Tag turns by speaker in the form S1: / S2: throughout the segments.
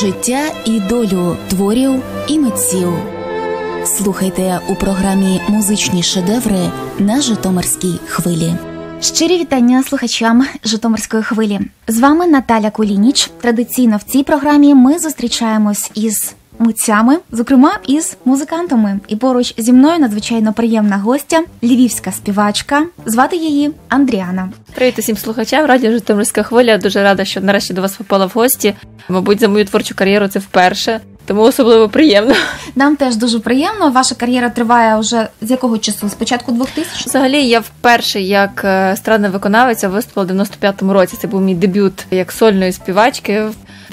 S1: життя і долю творів і митців. Слухайте у програмі Музичні шедеври на Житомирській хвилі.
S2: Щирі вітання слухачам Житомирської хвилі. З вами Наталя Кулініч. Традиційно в цій програмі ми зустрічаємось із митцями, зокрема із музикантами. І поруч зі мною надзвичайно приємна гостя, львівська співачка. Звати її Андріана.
S3: Привіт усім слухачам. Радіо Житомирська хвиля. Дуже рада, що нарешті до вас попала в гості. Мабуть, за мою творчу кар'єру це вперше. Тому особливо приємно.
S2: Нам теж дуже приємно. Ваша кар'єра триває вже з якого часу? З початку 2000?
S3: Взагалі, я вперше як естрадна виконавиця виступила в 95-му році. Це був мій дебют як сольної співачки.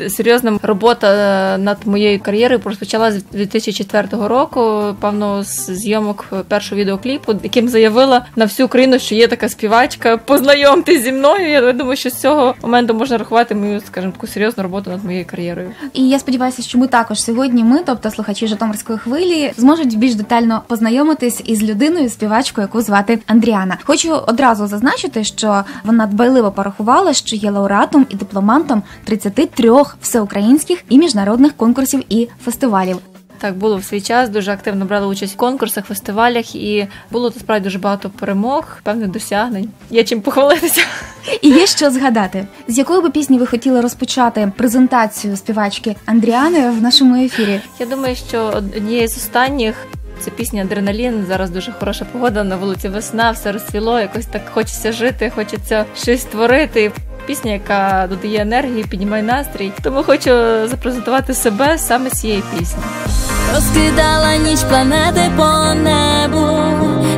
S3: Серйозна робота над моєю кар'єрою розпочалася з 2004 року. Певно, з зйомок першого відеокліпу, яким заявила на всю країну, що є така співачка. Познайомтесь зі мною. Я думаю, що з цього моменту можна рахувати мою, скажімо, таку серйозну роботу над моєю кар'єрою.
S2: І я сподіваюся, що ми також сьогодні, ми, тобто слухачі Житомирської хвилі, зможуть більш детально познайомитись із людиною, співачкою, яку звати Андріана. Хочу одразу зазначити, що вона дбайливо порахувала, що є лауреатом і дипломантом 33 всеукраїнських і міжнародних конкурсів і фестивалів.
S3: Так було в свій час. Дуже активно брала участь в конкурсах, фестивалях, і було тут справді дуже багато перемог, певних досягнень. Є чим похвалитися.
S2: І є що згадати, з якої би пісні ви хотіли розпочати презентацію співачки Андріани в нашому ефірі?
S3: Я думаю, що однією з останніх. Це пісня Адреналін. Зараз дуже хороша погода на вулиці Весна, все розцвіло, якось так хочеться жити, хочеться щось створити. Пісня, яка додає енергії, піднімає настрій. Тому хочу запрезентувати себе саме цієї пісні.
S4: Розкидала ніч планети по небу,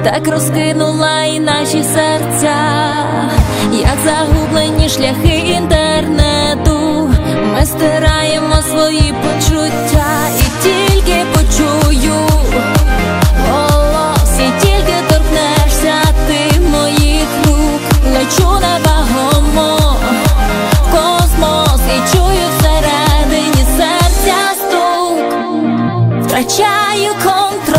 S4: так розкинула і наші серця, як загублені шляхи інтернету. Ми стираємо свої почуття te aiu
S2: contro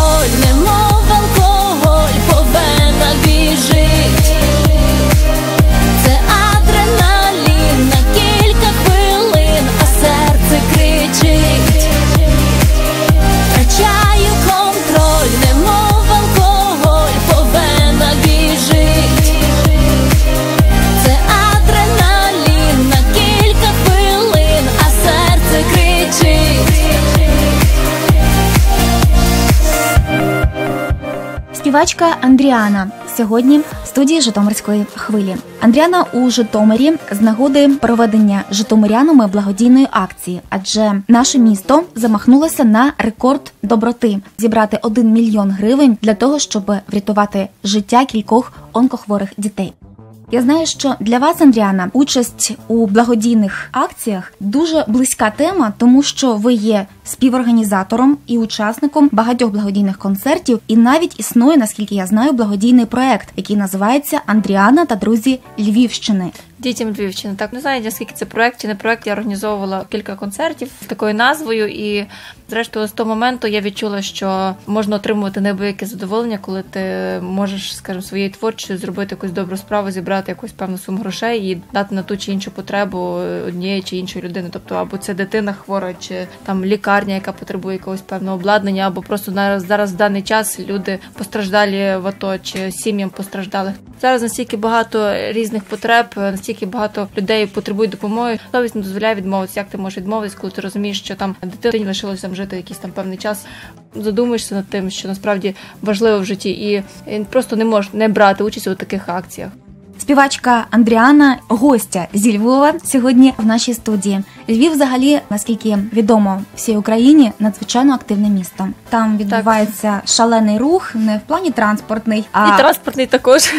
S2: Андріана сьогодні в студії Житомирської хвилі. Андріана у Житомирі з нагоди проведення Житомирянами благодійної акції, адже наше місто замахнулося на рекорд доброти зібрати 1 мільйон гривень для того, щоб врятувати життя кількох онкохворих дітей. Я знаю, що для вас, Андріана, участь у благодійних акціях дуже близька тема, тому що ви є співорганізатором і учасником багатьох благодійних концертів, і навіть існує, наскільки я знаю, благодійний проект, який називається Андріана та друзі Львівщини.
S3: Дітям Львівщини. Так не знаю, наскільки це проект чи не проект. Я організовувала кілька концертів з такою назвою, і зрештою з того моменту я відчула, що можна отримувати неабияке задоволення, коли ти можеш, скажімо, своєю творчістю зробити якусь добру справу, зібрати якусь певну суму грошей і дати на ту чи іншу потребу однієї чи іншої людини. Тобто, або це дитина хвора, чи там лікарня, яка потребує якогось певного обладнання, або просто зараз зараз в даний час люди постраждалі в АТО чи сім'ям постраждалих. Зараз настільки багато різних потреб, настільки багато людей потребують допомоги. Совість не дозволяє відмовитися. Як ти можеш відмовитися, коли ти розумієш, що там дитині лишилося там жити якийсь там певний час? Задумуєшся над тим, що насправді важливо в житті, і просто не можеш не брати участь у таких акціях.
S2: Співачка Андріана, гостя зі Львова сьогодні в нашій студії. Львів, взагалі, наскільки відомо всій Україні, надзвичайно активне місто. Там відбувається так. шалений рух, не в плані транспортний, а
S3: і транспортний також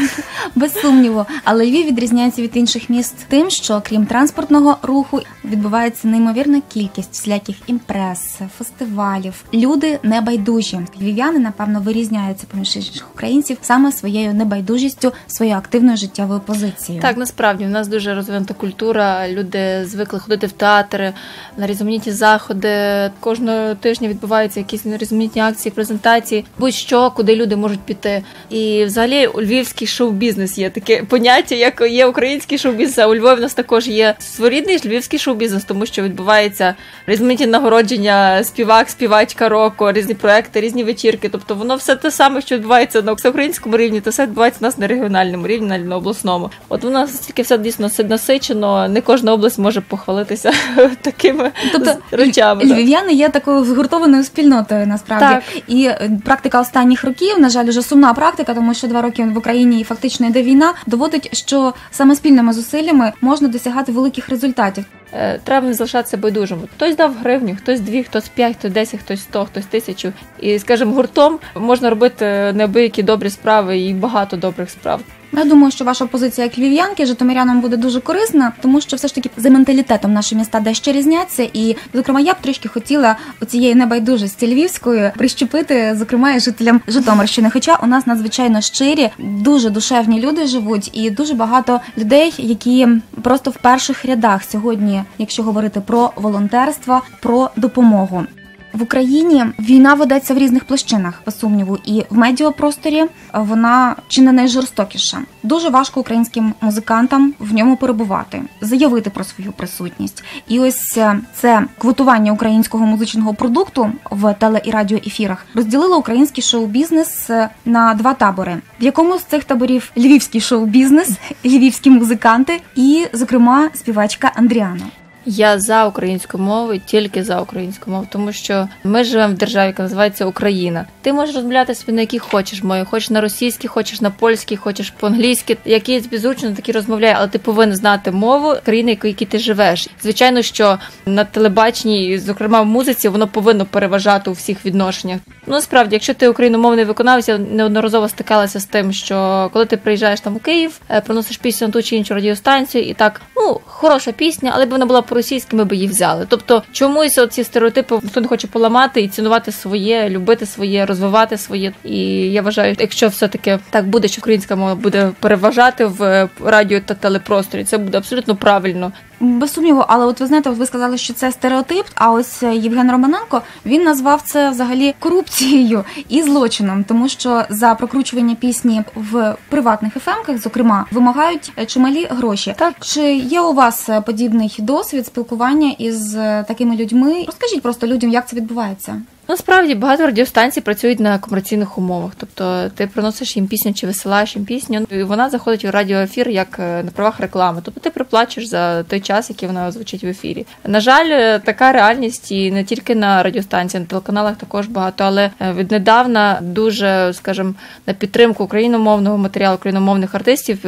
S2: без сумніву. Але Львів відрізняється від інших міст тим, що крім транспортного руху відбувається неймовірна кількість всіляких імпрес, фестивалів. Люди небайдужі. Львів'яни, напевно, вирізняються поміж інших українців саме своєю небайдужістю, своєю активною життєвою позицією.
S3: Так, насправді в нас дуже розвинута культура. Люди звикли ходити в театри, на різноманітні заходи. Кожного тижня відбуваються якісь різноманітні акції, презентації, будь-що, куди люди можуть піти. І взагалі у львівський шоу-бізнес є таке поняття, як є український шоу-бізнес, а у Львові у нас також є своєрідний львівський шоу-бізнес, тому що відбувається різноманітні нагородження, співак, співачка року, різні проекти, різні вечірки. Тобто воно все те саме, що відбувається на всеукраїнському рівні, то все відбувається у нас на регіональному рівні, на обласному. От воно настільки все дійсно насичено, не кожна область може похвалитися такими
S2: Тобто
S3: речами.
S2: львів'яни є такою згуртованою спільнотою насправді.
S3: Так.
S2: І е, практика останніх років, на жаль, вже сумна практика, тому що два роки в Україні фактично йде війна, доводить, що саме спільними зусиллями можна досягати великих результатів.
S3: Е, Треба не залишатися байдужим. Хтось дав гривню, хтось дві, хтось п'ять, хтось десять, хтось сто, хтось тисячу. І, скажімо, гуртом можна робити неабиякі добрі справи і багато добрих справ.
S2: Я думаю, що ваша позиція як львів'янки житомирянам буде дуже корисна, тому що все ж таки за менталітетом наші міста дещо різняться. І, зокрема, я б трішки хотіла оцієї небайдужості львівської прищепити, зокрема, і жителям Житомирщини. Хоча у нас надзвичайно щирі, дуже душевні люди живуть, і дуже багато людей, які просто в перших рядах сьогодні, якщо говорити про волонтерство, про допомогу. В Україні війна ведеться в різних площинах, без сумніву, і в медіапросторі вона чи не найжорстокіша. Дуже важко українським музикантам в ньому перебувати, заявити про свою присутність. І ось е, це квотування українського музичного продукту в теле і радіоефірах розділило український шоу-бізнес е, на два табори. В якому з цих таборів львівський шоу-бізнес, львівські музиканти і, зокрема, співачка Андріана.
S3: Я за українську мову, тільки за українську мову, тому що ми живемо в державі, яка називається Україна. Ти можеш розмовляти собі на якій хочеш мові, хочеш на російській, хочеш на польській, хочеш по-англійськи. Які тобі зручно, такі розмовляй, але ти повинен знати мову країни, в якій ти живеш. Звичайно, що на телебаченні, зокрема в музиці, воно повинно переважати у всіх відношеннях. Ну насправді, якщо ти україномовний виконавець, я неодноразово стикалася з тим, що коли ти приїжджаєш там у Київ, е, приносиш пісню на ту чи іншу радіостанцію, і так, ну хороша пісня, але б вона була по-російськи, ми би її взяли. Тобто, чомусь оці стереотипи хто не хоче поламати і цінувати своє, любити своє, розвивати своє. І я вважаю, якщо все-таки так буде, що українська мова буде переважати в радіо та телепросторі, це буде абсолютно правильно.
S2: Без сумніву, але от ви знаєте, от ви сказали, що це стереотип. А ось е, Євген Романенко він назвав це взагалі корупцією і злочином, тому що за прокручування пісні в приватних ефемках, зокрема, вимагають е, чималі гроші.
S3: Так.
S2: чи є у вас е, подібний досвід спілкування із такими людьми? Розкажіть просто людям, як це відбувається.
S3: Насправді багато радіостанцій працюють на комерційних умовах. Тобто ти приносиш їм пісню чи висилаєш їм пісню, і вона заходить у радіоефір як е, на правах реклами. Тобто ти приплачуєш за той час, який вона звучить в ефірі. На жаль, е, така реальність і не тільки на радіостанціях, на телеканалах також багато, але е, віднедавна дуже, скажімо, на підтримку україномовного матеріалу, україномовних артистів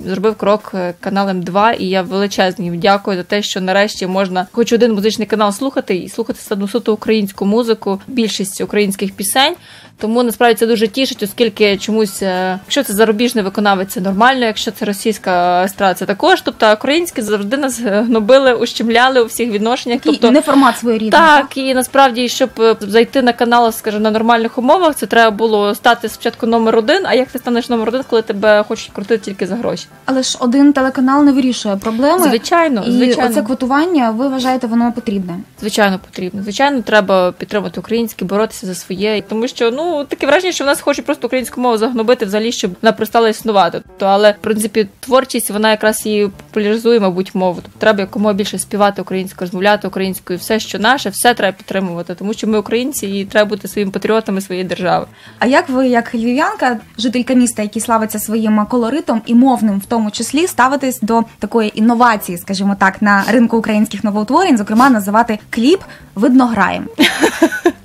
S3: зробив крок е, канал М2, і я величезно дякую за те, що нарешті можна хоч один музичний канал слухати і слухати саду суто українську музику, більшість українських пісень. Тому насправді це дуже тішить, оскільки чомусь, е, якщо це зарубіжний виконавець, це нормально, якщо це російська естрада, це також. Тобто українські завжди нас гнобили, ущемляли у всіх відношеннях.
S2: Такий
S3: Тобто
S2: не формат своєрідний.
S3: так, і насправді, щоб е, зайти на канал, скажімо, на нормальних умовах, це треба було стати спочатку номер один. А як ти станеш номер один, коли тебе хочуть крутити тільки за гроші?
S2: Але ж один телеканал не вирішує проблеми.
S3: Звичайно,
S2: і
S3: звичайно.
S2: оце квотування, ви вважаєте, воно потрібне.
S3: Звичайно, потрібно. Звичайно, треба підтримати українське, боротися за своє, тому що ну таке враження, що в нас хочуть просто українську мову загнобити взагалі, щоб вона перестала існувати. То але в принципі творчість вона якраз і популяризує, мабуть, мову. Тобто треба якомога більше співати українською, розмовляти українською, все, що наше, все треба підтримувати, тому що ми українці і треба бути своїми патріотами своєї держави.
S2: А як ви, як львів'янка, жителька міста, який славиться своїм колоритом і мовним, в тому числі, ставитесь до такої інновації, скажімо так, на ринку українських новоутворень, зокрема, називати кліп видно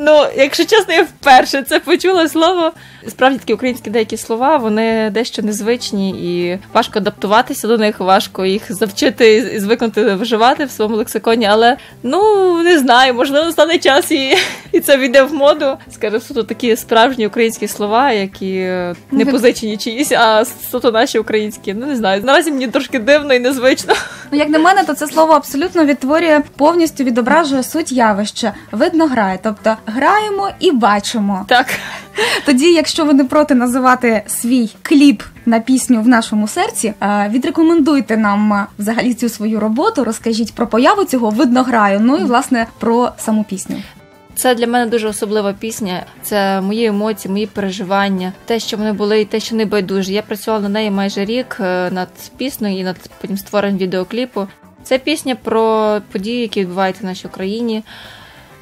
S3: Ну, якщо чесно, я вперше це почула слово. Справді такі українські деякі слова, вони дещо незвичні і важко адаптуватися до них, важко їх завчити і звикнути вживати в своєму лексиконі. Але ну не знаю, можливо, стане час і, і це війде в моду. Скажімо, суто такі справжні українські слова, які не позичені чиїсь, а суто наші українські. Ну не знаю. Наразі мені трошки дивно і незвично.
S2: Ну, як на мене, то це слово абсолютно відтворює повністю відображує суть явища. Видно грає. Тобто граємо і бачимо.
S3: Так.
S2: Тоді, якщо ви не проти називати свій кліп на пісню в нашому серці, е, відрекомендуйте нам е, взагалі цю свою роботу, розкажіть про появу цього виднограю, ну і власне про саму пісню.
S3: Це для мене дуже особлива пісня. Це мої емоції, мої переживання, те, що вони були, і те, що не байдужі. Я працювала на неї майже рік е, над піснею і над потім створенням відеокліпу. Це пісня про події, які відбуваються в нашій Україні.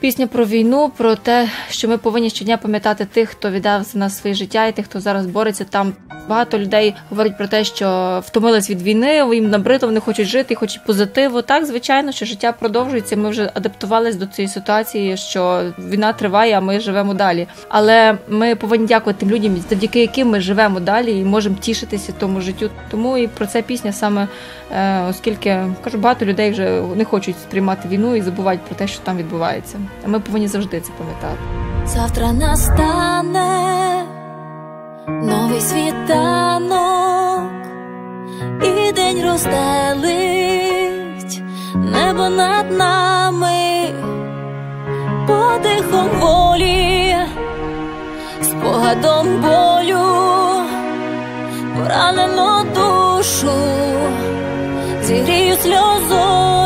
S3: Пісня про війну, про те, що ми повинні щодня пам'ятати тих, хто віддав за нас своє життя, і тих, хто зараз бореться там. Багато людей говорять про те, що втомились від війни, їм набрито, вони хочуть жити, хочуть позитиву. Так, звичайно, що життя продовжується. Ми вже адаптувалися до цієї ситуації, що війна триває, а ми живемо далі. Але ми повинні дякувати тим людям, завдяки яким ми живемо далі і можемо тішитися тому життю. Тому і про це пісня саме е, оскільки кажу, багато людей вже не хочуть сприймати війну і забувають про те, що там відбувається. Ми повинні завжди це пам'ятати.
S4: Завтра настане новий світанок, і день розстелить небо над нами, подихом волі, спогадом болю, поранено душу, зігрію сльозою.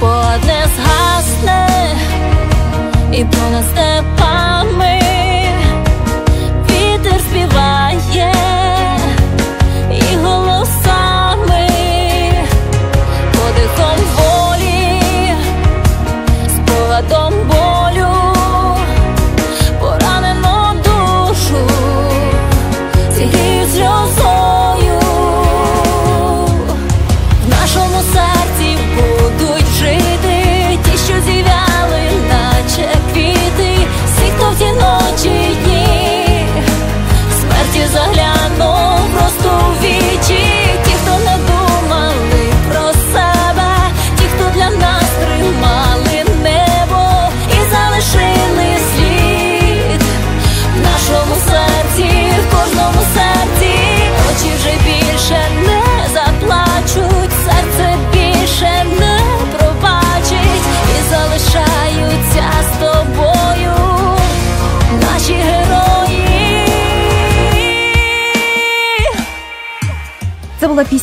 S4: спогад одне згасне і понад степами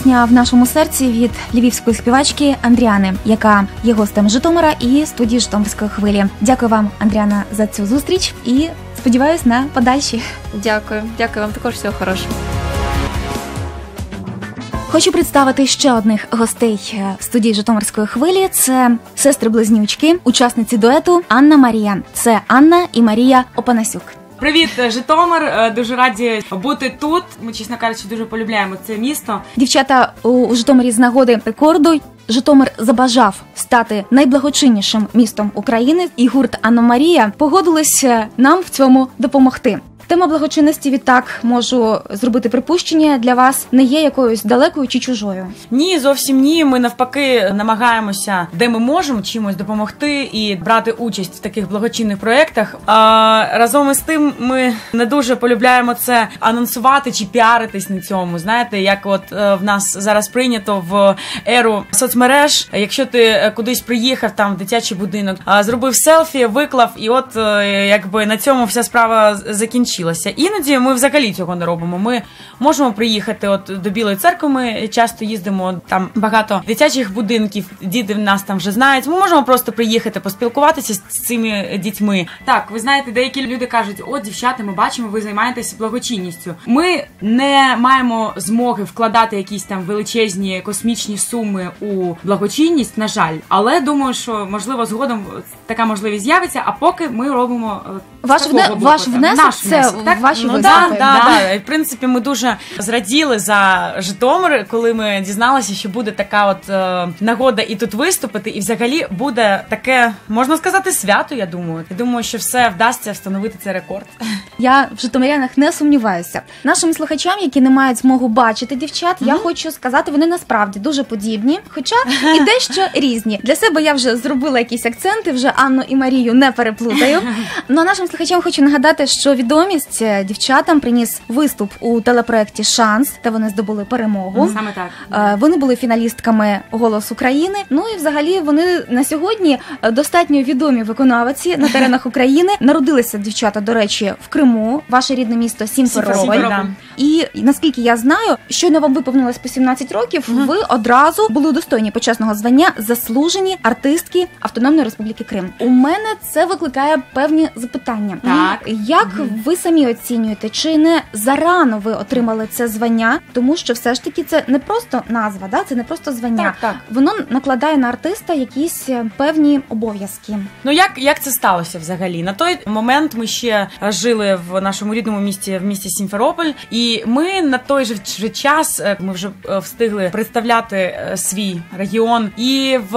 S2: пісня в нашому серці від львівської співачки Андріани, яка є гостем Житомира і студії Житомирської хвилі. Дякую вам, Андріана, за цю зустріч і сподіваюсь на подальші.
S3: Дякую, дякую вам також всього хорошого.
S2: Хочу представити ще одних гостей е, в студії Житомирської хвилі. Це сестри-близнючки, учасниці дуету Анна Марія. Це Анна і Марія Опанасюк.
S5: Привіт, Житомир. Е, Дуже раді бути тут. Ми, чесно кажучи, дуже полюбляємо це місто.
S2: Дівчата у Житомирі з нагоди рекорду. Житомир забажав стати найблагочиннішим містом України, і гурт Анна Марія погодились е, нам в цьому допомогти. Тема благочинності відтак можу зробити припущення для вас не є якоюсь далекою чи чужою.
S5: Ні, зовсім ні. Ми навпаки намагаємося, де ми можемо чимось допомогти і брати участь в таких благочинних проєктах. А разом із тим, ми не дуже полюбляємо це анонсувати чи піаритись на цьому. Знаєте, як от е, в нас зараз прийнято в еру соцмереж. Якщо ти е, кудись приїхав, там в дитячий будинок, зробив селфі, виклав, і от е, якби на цьому вся справа з- закінчилася. Іноді ми взагалі цього не робимо. Ми можемо приїхати от до Білої церкви. Ми часто їздимо там багато дитячих будинків. Діти в нас там вже знають. Ми можемо просто приїхати, поспілкуватися з цими дітьми. Так, ви знаєте, деякі люди кажуть: о, дівчата, ми бачимо, ви займаєтесь благочинністю. Ми не маємо змоги вкладати якісь там величезні космічні суми у благочинність, на жаль, але думаю, що можливо згодом така можливість з'явиться. А поки ми робимо е,
S2: Ваш, вне- ваш внесок це
S5: так?
S2: ваші
S5: ну,
S2: виступи.
S5: Да, да,
S2: Да.
S5: да. І, В принципі, ми дуже зраділи за Житомир, коли ми дізналися, що буде така от е, нагода і тут виступити, і взагалі буде таке, можна сказати, свято. Я думаю. Я думаю, що все вдасться встановити цей рекорд.
S2: Я в житомирянах не сумніваюся. Нашим слухачам, які не мають змогу бачити дівчат, я хочу сказати, вони насправді дуже подібні, хоча і дещо різні. Для себе я вже зробила якісь акценти, вже Анну і Марію не переплутаю. Ну а нашим слухачам хочу нагадати, що відомість е, дівчатам приніс виступ у телепроекті Шанс, де вони здобули перемогу.
S5: Саме так.
S2: Е, Вони були фіналістками Голос України. Ну і взагалі вони на сьогодні е, достатньо відомі виконавці на теренах України. Народилися дівчата, до речі, в Криму, ваше рідне місто Сімферополь. І наскільки я знаю, щойно вам виповнилось по 17 років, ви одразу були удостоєні почесного звання заслужені артистки Автономної Республіки Крим. У мене це викликає певні запитання.
S5: Так.
S2: Як ви самі оцінюєте, чи не зарано ви отримали це звання? Тому що все ж таки це не просто назва, да? це не просто звання.
S5: Так, так.
S2: Воно накладає на артиста якісь е, певні обов'язки.
S5: Ну як, як це сталося взагалі? На той момент ми ще жили в нашому рідному місті в місті Сімферополь, і ми на той же, час е, ми вже е, встигли представляти свій регіон і в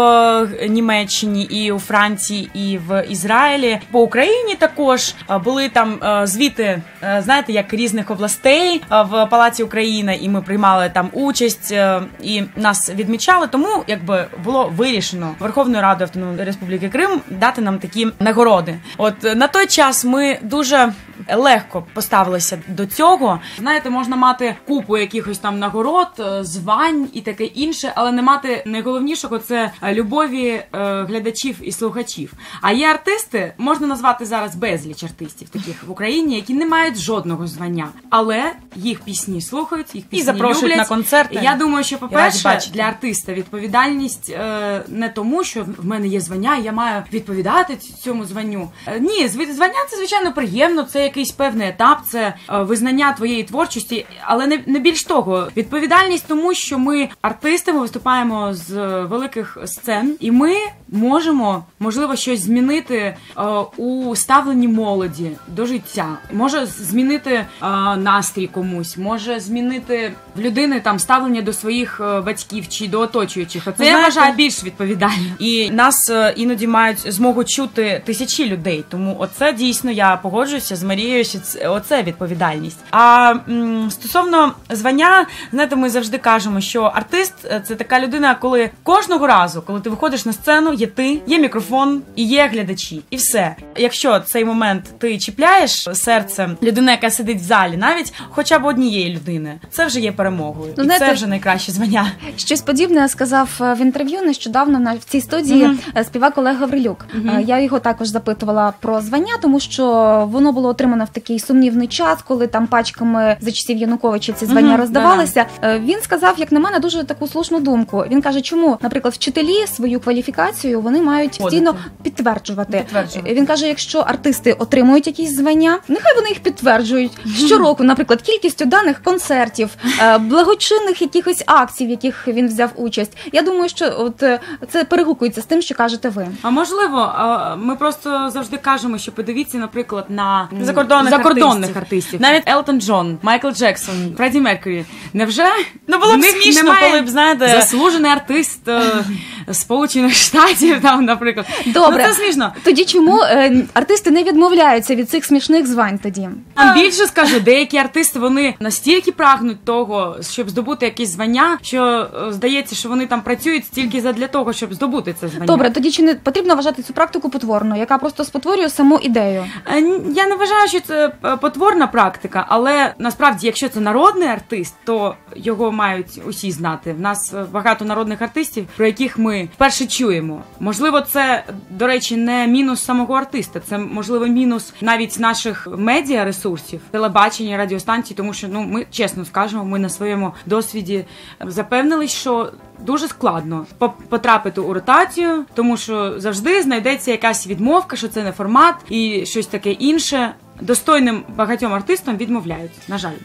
S5: Німеччині, і у Франції, і в Ізраїлі. По Україні також були там е, звіти, е, знаєте, як різних областей е, в Палаці України, і ми приймали там участь е, і нас відмічали. Тому якби було вирішено Верховною Радою Автономної Республіки Крим дати нам такі нагороди. От на той час ми дуже легко поставилися до цього. Знаєте, можна мати купу якихось там нагород, е, звань і таке інше, але не мати найголовнішого це е, любові е, глядачів і слухачів. А є артисти, можна назвати зараз безліч артистів таких в Україні, які не мають жодного звання, але їх пісні слухають, їх пісні і запрошують люблять. на концерти. Я думаю, що раді по-перше, для артиста відповідальність не тому, що в мене є звання, і я маю відповідати ць- цьому званню. Ні, зв- звання це звичайно приємно. Це якийсь певний етап, це е, визнання твоєї творчості, але не, не більш того. Відповідальність тому, що ми артисти, ми виступаємо з е, великих сцен, і ми можемо можливо щось змінити е, у ставленні молоді до життя. Може змінити е, настрій комусь, може змінити в людини там ставлення до своїх е, батьків чи до оточуючих. Оце Ви я вважаю більш відповідально. І нас е, іноді мають змогу чути тисячі людей. Тому оце дійсно я погоджуюся з Марією, що це оце відповідальність. А м, стосовно звання, знаєте, ми завжди кажемо, що артист е, це така людина, коли кожного разу, коли ти виходиш на сцену, є ти, є мікрофон і є глядачі, і все. Якщо цей момент ти чіпляєш серце людини, яка сидить в залі, навіть хоча б однієї людини, це вже є перемогою,
S2: Ну,
S5: і
S2: знаєте,
S5: це вже найкраще звання.
S2: Щось подібне сказав е, в інтерв'ю нещодавно на в цій студії е, співак Олег Гаврилюк. Е, Я його також запитувала про звання, тому що воно було отримано в такий сумнівний час, коли там пачками за часів Януковича ці звання
S5: Мгм,
S2: роздавалися. Е, Він сказав, як на мене, дуже таку слушну думку. Він каже, чому, наприклад, вчителі свою кваліфікацію вони мають постійно підтверджувати.
S5: Підтверджувати.
S2: Він каже, якщо артисти отримують якісь звання, нехай вони їх підтверджують щороку, наприклад, кількістю даних концертів, е, благочинних якихось акцій, в яких він взяв участь. Я думаю, що от е, це перегукується з тим, що кажете ви.
S5: А можливо, ми просто завжди кажемо, що подивіться, наприклад, на Закордонних закордонних артистів.
S2: артистів.
S5: Навіть Елтон Джон, Майкл Джексон, Фредді Меркурі. Невже
S2: Ну,
S5: було б смішно, коли б знаєте заслужений артист е, Сполучених Штатів, там, наприклад.
S2: Добре.
S5: Ну, це смішно.
S2: Тоді чому е, артисти не відмовляються від цих смішних звань тоді?
S5: Вам більше скажу, деякі артисти вони настільки прагнуть того, щоб здобути якісь звання, що е, здається, що вони там працюють стільки задля того, щоб здобути це звання.
S2: Добре, тоді чи не потрібно вважати цю практику потворною, яка просто спотворює саму ідею?
S5: Е, Я не вважаю, що це е, потворна практика, але насправді, якщо це народний артист, то його мають усі знати. В нас е, багато народних артистів, про яких ми вперше чуємо. Можливо, це, до речі, не мінус самого артиста, це можливо мінус навіть наших медіа ресурсів, телебачення, радіостанцій, тому що ну ми чесно скажемо, ми на своєму досвіді запевнились, що. Дуже складно по- потрапити у ротацію, тому що завжди знайдеться якась відмовка, що це не формат і щось таке інше. Достойним багатьом артистам відмовляють. На жаль.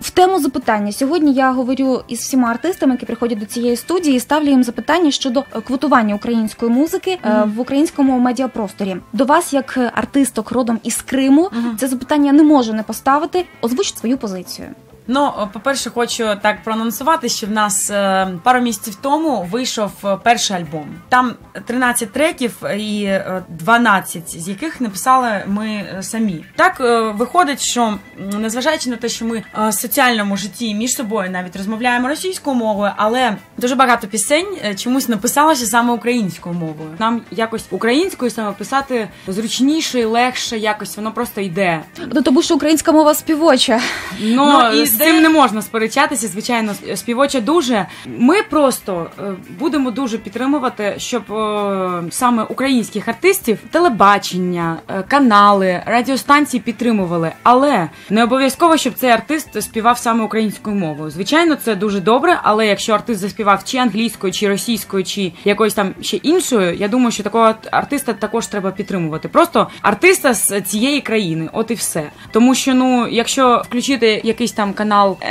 S2: В тему запитання сьогодні я говорю із всіма артистами, які приходять до цієї студії, і ставлю їм запитання щодо е, квотування української музики mm. в українському медіапросторі. До вас, як е, артисток родом із Криму, це запитання не можу не поставити. Озвучте свою позицію.
S5: Ну, по-перше, хочу так проанонсувати, що в нас е, пару місяців тому вийшов е, перший альбом. Там 13 треків і е, 12 з яких написали ми е, самі. Так е, виходить, що незважаючи на те, що ми е, в соціальному житті між собою навіть розмовляємо російською мовою, але дуже багато пісень е, чомусь написалося саме українською мовою. Нам якось українською саме писати зручніше і легше, якось воно просто йде.
S2: Ну, тому що українська мова співоча.
S5: Ну,
S2: Ну, і
S5: з цим не можна сперечатися. Звичайно, співоча дуже. Ми просто е, будемо дуже підтримувати, щоб е, саме українських артистів телебачення, е, канали, радіостанції підтримували. Але не обов'язково, щоб цей артист співав саме українською мовою. Звичайно, це дуже добре. Але якщо артист заспівав чи англійською, чи російською, чи якоюсь там ще іншою, я думаю, що такого артиста також треба підтримувати. Просто артиста з цієї країни, от і все. Тому що ну, якщо включити якийсь там канал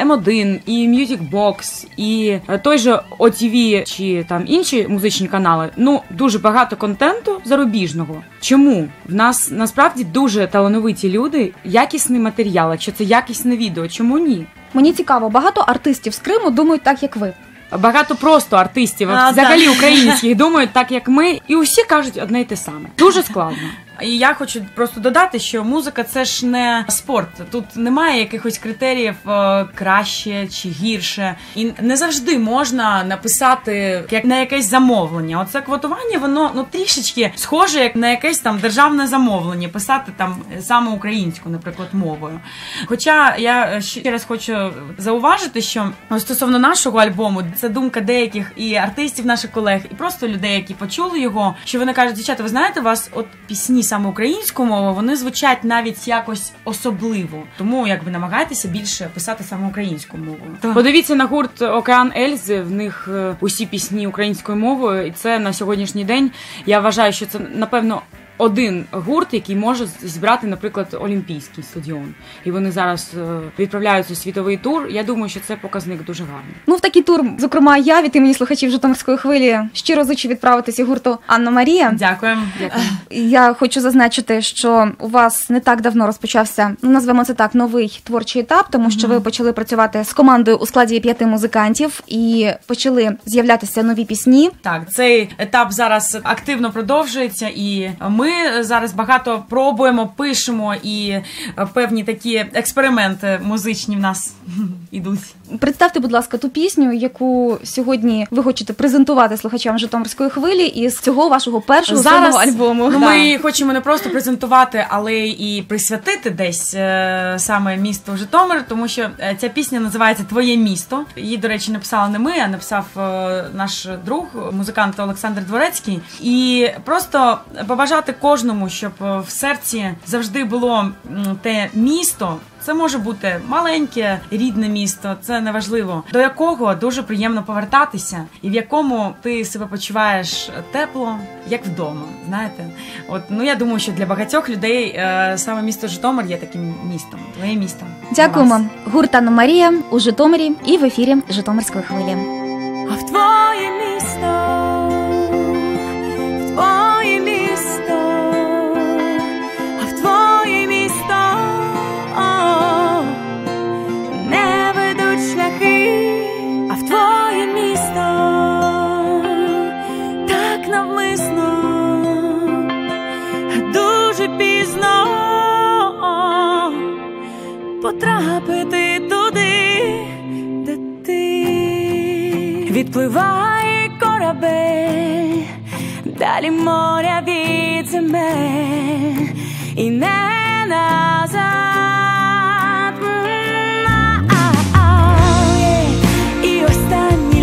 S5: М1 і Music Box, і е, той же OTV чи там інші музичні канали, ну дуже багато контенту зарубіжного. Чому в нас насправді дуже талановиті люди, якісний матеріал, якщо це якісне відео, чому ні?
S2: Мені цікаво, багато артистів з Криму думають так, як ви.
S5: Багато просто артистів,
S3: А,
S5: взагалі
S3: да.
S5: українських, думають так, як ми, і усі кажуть одне й те саме. Дуже складно. І я хочу просто додати, що музика це ж не спорт. Тут немає якихось критеріїв е, краще чи гірше. І не завжди можна написати як на якесь замовлення. Оце квотування, воно ну трішечки схоже, як на якесь там державне замовлення, писати там саме українську, наприклад, мовою. Хоча я ще раз хочу зауважити, що стосовно нашого альбому, це думка деяких і артистів, наших колег, і просто людей, які почули його, що вони кажуть, дівчата, ви знаєте, у вас от пісні саме українську мову, вони звучать навіть якось особливо. Тому якби намагайтеся більше писати саме українську мову. Подивіться на гурт Океан Ельзи. В них е, усі пісні українською мовою, і це на сьогоднішній день. Я вважаю, що це напевно. Один гурт, який може зібрати, наприклад, Олімпійський стадіон, і вони зараз е, відправляються у світовий тур. Я думаю, що це показник дуже гарний.
S2: Ну, в такий тур, зокрема, я від імені слухачів Житомирської хвилі щиро зичу відправитися гурту Анна Марія.
S5: Дякуємо. Дякую.
S2: Я хочу зазначити, що у вас не так давно розпочався, ну назвемо це так, новий творчий етап, тому що ви почали працювати з командою у складі п'яти музикантів і почали з'являтися нові пісні.
S5: Так, цей етап зараз активно продовжується, і ми зараз багато пробуємо, пишемо, і е, певні такі експерименти музичні в нас ідуть.
S2: Представте, будь ласка, ту пісню, яку сьогодні ви хочете презентувати слухачам Житомирської хвилі із цього вашого першого сольного альбому.
S5: Ну,
S2: Да.
S5: ми хочемо не просто презентувати, але і присвятити десь е, саме місто Житомир, тому що е, ця пісня називається Твоє місто. Її, до речі, написала не ми, а написав наш друг, музикант Олександр Дворецький. І просто побажати кожному, щоб е, в серці завжди було те місто. Це може бути маленьке рідне місто, це неважливо, до якого дуже приємно повертатися, і в якому ти себе почуваєш тепло, як вдома. Знаєте, от ну я думаю, що для багатьох людей е, саме місто Житомир є таким містом. Твоє місто.
S2: Дякуємо. Гурт Анна Марія у Житомирі і в ефірі Житомирської хвилі.
S4: Потрапити туди, де ти відпливає корабель, далі моря від земель і не назад. А. І останнє